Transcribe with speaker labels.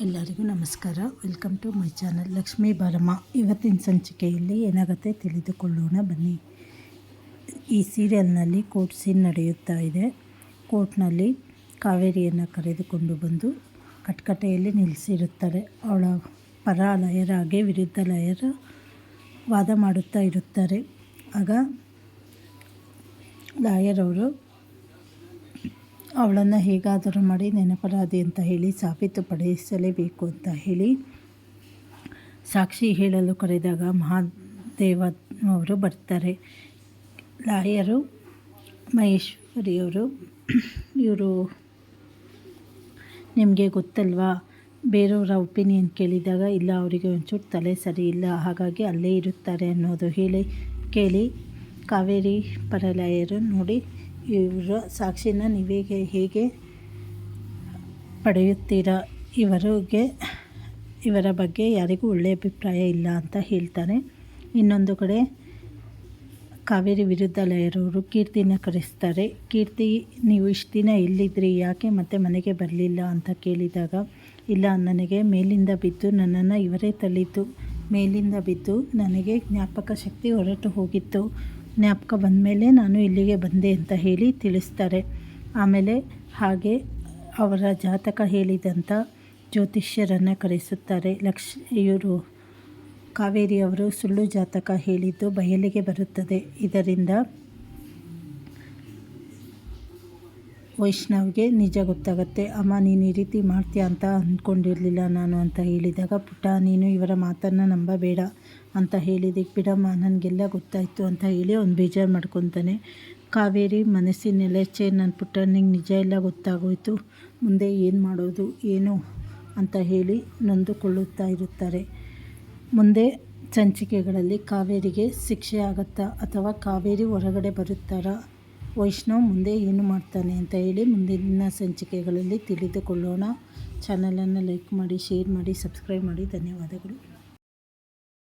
Speaker 1: ಎಲ್ಲರಿಗೂ ನಮಸ್ಕಾರ. Welcome to my channel Lakshmi Baramma ಇವತ್ತಿನ ಸಂಚಿಕೆಯಲ್ಲಿ ಏನಾಗುತ್ತೆ ತಿಳಿದುಕೊಳ್ಳೋಣ ಬನ್ನಿ. ಈ ಸೀರಿಯಲ್ನಲ್ಲಿ ಕೋರ್ಟ್ ಸೀನ್ ನಡೆಯುತ್ತಾ ಇದೆ. ಕೋರ್ಟ್ನಲ್ಲಿ ಕಾವೇರಿಯನ್ನು ಕರೆದುಕೊಂಡು ಬಂದು ಕಟ್ಕಟೆಯಲ್ಲಿ ನಿಲ್ಲಿಸಿರುತ್ತಾರೆ. ಅವಳ ಪರ ಲಯರಾಗೆ ವಿರುದ್ಧ ಲಯರ ವಾದ ಮಾಡುತ್ತಾ ಇರುತ್ತಾರೆ. ಆಗ ಲಾಯರ್ ಅವರು ಅವಳನ್ನು ಹೇಗಾದರೂ ಮಾಡಿ ನೆನಪರಾದೆ ಅಂತ ಹೇಳಿ ಸಾಬೀತುಪಡಿಸಲೇಬೇಕು ಅಂತ ಹೇಳಿ ಸಾಕ್ಷಿ ಹೇಳಲು ಕರೆದಾಗ ಮಹಾದೇವ ಅವರು ಬರ್ತಾರೆ. ಲಾಯರು ಮಹೇಶ್ವರಿಯವರು, ಇವರು ನಿಮಗೆ ಗೊತ್ತಲ್ವಾ? ಬೇರೆಯವರ ಒಪಿನಿಯನ್ ಕೇಳಿದಾಗ, ಇಲ್ಲ, ಅವರಿಗೆ ಒಂಚೂರು ತಲೆ ಸರಿ ಇಲ್ಲ, ಹಾಗಾಗಿ ಅಲ್ಲೇ ಇರುತ್ತಾರೆ ಅನ್ನೋದು ಹೇಳಿ ಕೇಳಿ ಕಾವೇರಿ ಪರಲಾಯರು ನೋಡಿ ಇವರ ಸಾಕ್ಷಿನ ನೀವೇ ಹೇಗೆ ಪಡೆಯುತ್ತೀರಾ? ಇವರಿಗೆ, ಇವರ ಬಗ್ಗೆ ಯಾರಿಗೂ ಒಳ್ಳೆಯ ಅಭಿಪ್ರಾಯ ಇಲ್ಲ ಅಂತ ಹೇಳ್ತಾರೆ. ಇನ್ನೊಂದು ಕಡೆ, ಕಾವೇರಿ ವಿರುದ್ಧ ಲಯರವರು ಕೀರ್ತಿನ ಕರೆಸ್ತಾರೆ. ಕೀರ್ತಿ, ನೀವು ಇಷ್ಟು ದಿನ ಎಲ್ಲಿದ್ದಿರಿ ಯಾಕೆ ಮತ್ತೆ ಮನೆಗೆ ಬರಲಿಲ್ಲ ಅಂತ ಕೇಳಿದಾಗ, ಇಲ್ಲ, ನನಗೆ ಮೇಲಿಂದ ಬಿದ್ದು ನನ್ನನ್ನು ಇವರೇ ತಳ್ಳಿತು ಮೇಲಿಂದ ಬಿದ್ದು ನನಗೆ ಜ್ಞಾಪಕ ಶಕ್ತಿ ಹೊರಟು ಹೋಗಿತ್ತು. ಜ್ಞಾಪಕ ಬಂದಮೇಲೆ ನಾನು ಇಲ್ಲಿಗೆ ಬಂದೆ ಅಂತ ಹೇಳಿ ತಿಳಿಸ್ತಾರೆ. ಆಮೇಲೆ ಹಾಗೆ ಅವರ ಜಾತಕ ಹೇಳಿದಂಥ ಜ್ಯೋತಿಷ್ಯರನ್ನು ಕರೆಸುತ್ತಾರೆ. ಲಕ್ಷ ಇವರು ಕಾವೇರಿ ಅವರು ಸುಳ್ಳು ಜಾತಕ ಹೇಳಿದ್ದು ಬಯಲಿಗೆ ಬರುತ್ತದೆ. ಇದರಿಂದ ವೈಷ್ಣವ್ಗೆ ನಿಜ ಗೊತ್ತಾಗುತ್ತೆ. ಅಮ್ಮ, ನೀನು ಈ ರೀತಿ ಮಾಡ್ತೀಯ ಅಂತ ಅಂದ್ಕೊಂಡಿರಲಿಲ್ಲ ನಾನು ಅಂತ ಹೇಳಿದಾಗ, ಪುಟ್ಟ, ನೀನು ಇವರ ಮಾತನ್ನು ನಂಬಬೇಡ ಅಂತ ಹೇಳಿದಕ್ಕೆ ಬಿಡಮ್ಮ, ನನಗೆಲ್ಲ ಗೊತ್ತಾಯಿತು ಅಂತ ಹೇಳಿ ಅವ್ನು ಬೇಜಾರು ಮಾಡ್ಕೊತಾನೆ. ಕಾವೇರಿ ಮನಸ್ಸಿನೆಲ್ಲ ಚೇ ನನ್ನ ಪುಟ್ಟ ನಿಂಗೆ ನಿಜ ಎಲ್ಲ ಗೊತ್ತಾಗೋಯ್ತು. ಮುಂದೆ ಏನು ಮಾಡೋದು, ಏನು ಅಂತ ಹೇಳಿ ನೊಂದುಕೊಳ್ಳುತ್ತಾ ಇರುತ್ತಾರೆ. ಮುಂದೆ ಸಂಚಿಕೆಗಳಲ್ಲಿ ಕಾವೇರಿಗೆ ಶಿಕ್ಷೆ ಆಗುತ್ತಾ ಅಥವಾ ಕಾವೇರಿ ಹೊರಗಡೆ ಬರುತ್ತಾರಾ ವೈಷ್ಣವ್ ಮುಂದೆ ಏನು ಮಾಡ್ತಾನೆ ಅಂತ ಹೇಳಿ ಮುಂದಿನ ಸಂಚಿಕೆಗಳಲ್ಲಿ ತಿಳಿದುಕೊಳ್ಳೋಣ. ಚಾನಲನ್ನು ಲೈಕ್ ಮಾಡಿ ಶೇರ್ ಮಾಡಿ ಸಬ್ಸ್ಕ್ರೈಬ್ ಮಾಡಿ. ಧನ್ಯವಾದಗಳು.